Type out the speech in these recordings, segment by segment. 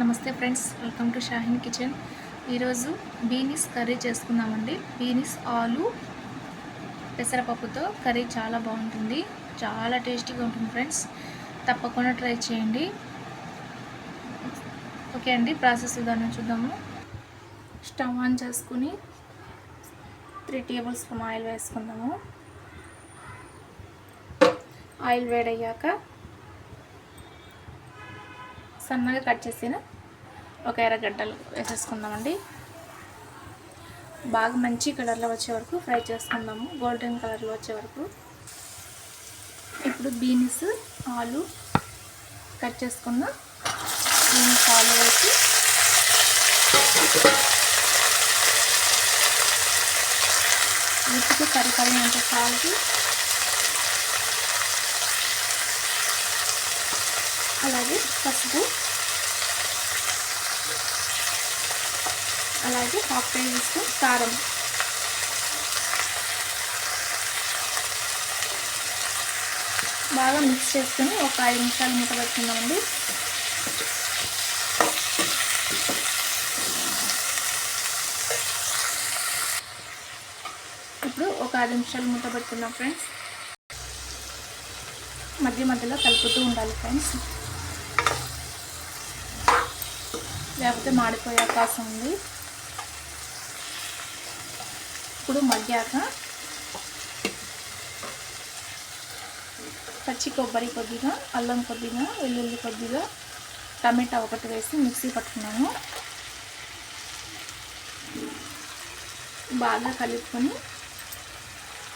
నమస్తే friends welcome to Shaheen kitchen. ఈరోజు beans curry చేసుకుందామండి. బీనిస్ ఆలు పెసరపప్పుతో కర్రీ చాలా బాగుంటుంది. చాలా టేస్టీగా ఉంటుంది ఫ్రెండ్స్. తప్పకుండా ట్రై చేయండి. ఓకే అండి ప్రాసెస్ విధానం చూద్దాము. స్టవ్ ఆన్ చేసుకుని త్రీ టేబుల్ స్పూన్ ఆయిల్ వేసుకుందాము. ఆయిల్ వేడయ్యాక సన్నగా కట్ చేసిన ఒక ఎర్రగడ్డలు వేసేసుకుందామండి. బాగా మంచి కలర్లో వచ్చే వరకు ఫ్రై చేసుకుందాము. గోల్డెన్ కలర్లో వచ్చే వరకు. ఇప్పుడు బీన్స్ ఆలు కట్ చేసుకున్న బీన్స్ ఆలు వేసి రుచికి అంటే సాల్ట్ అలాగే పసుపు. అలాగే హాఫ్ టేబుల్ స్పూన్ కారం. బాగా మిక్స్ చేసుకుని ఒక ఐదు నిమిషాలు మూత పెట్టుకుందామండి. ఇప్పుడు ఒక ఐదు నిమిషాలు మూత పెట్టుకుందాం ఫ్రెండ్స్ మధ్య మధ్యలో కలుపుతూ ఉండాలి ఫ్రెండ్స్ లేకపోతే మాడిపోయే అవకాశం ఉంది. ఇప్పుడు మగ్గాక పచ్చి కొబ్బరి కొద్దిగా అల్లం కొద్దిగా వెల్లుల్లి కొద్దిగా టమాటా ఒకటి వేసి మిక్సీ పట్టుకున్నాము బాగా కలుపుకొని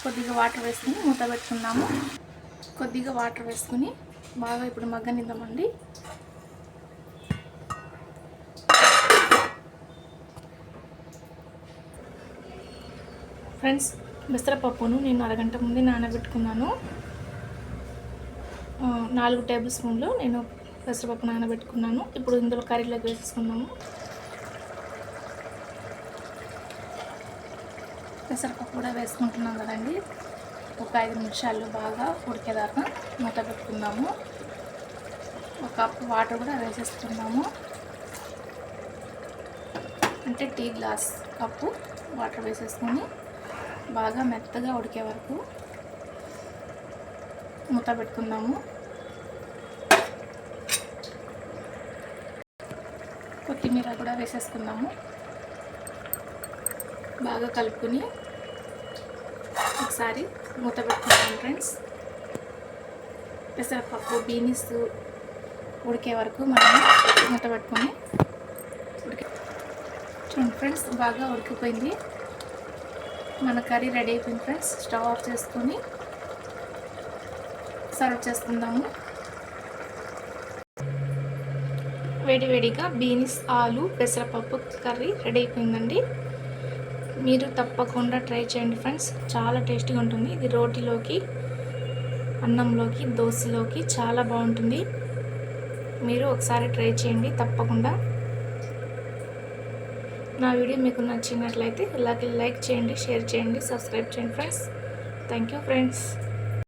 కొద్దిగా వాటర్ వేసుకొని మూత పెట్టుకున్నాము కొద్దిగా వాటర్ వేసుకుని బాగా ఇప్పుడు మగ్గనిద్దామండి. ఫ్రెండ్స్ పెసరపప్పును నేను అరగంట ముందే నానబెట్టుకున్నాను. నాలుగు టేబుల్ స్పూన్లు నేను పెసరపప్పు నానబెట్టుకున్నాను. ఇప్పుడు ఇందులో కర్రీలోకి వేసేసుకున్నాము పెసరపప్పు కూడా వేసుకుంటున్నాం కదండి. ఒక ఐదు నిమిషాలు బాగా ఉడికేదాకా మూత పెట్టుకుందాము. ఒక కప్పు వాటర్ కూడా వేసేసుకుందాము. అంటే టీ గ్లాస్ కప్పు వాటర్ వేసేసుకొని బాగా మెత్తగా ఉడికే వరకు మూత పెట్టుకుందాము. కొత్తిమీర కూడా వేసేసుకుందాము. బాగా కలుపుకొని ఒకసారి మూత పెట్టుకుందాం ఫ్రెండ్స్. పెసరపప్పు బీనీస్ ఉడికే వరకు మనం మూత పెట్టుకుని ఉడికే చూడండి ఫ్రెండ్స్ బాగా ఉడికిపోయింది. మన కర్రీ రెడీ అయిపోయింది ఫ్రెండ్స్. స్టవ్ ఆఫ్ చేసుకొని సర్వ్ చేసుకుందాము. వేడివేడిగా బీన్స్ ఆలు పెసరపప్పు కర్రీ రెడీ అయిపోయిందండి. మీరు తప్పకుండా ట్రై చేయండి ఫ్రెండ్స్. చాలా టేస్టీగా ఉంటుంది. ఇది రోటీలోకి అన్నంలోకి దోశలోకి చాలా బాగుంటుంది. మీరు ఒకసారి ట్రై చేయండి తప్పకుండా. నా వీడియో మీకు నచ్చినట్లయితే ఇలాగే లైక్ చేయండి షేర్ చేయండి సబ్స్క్రైబ్ చేయండి ఫ్రెండ్స్. Thank you friends.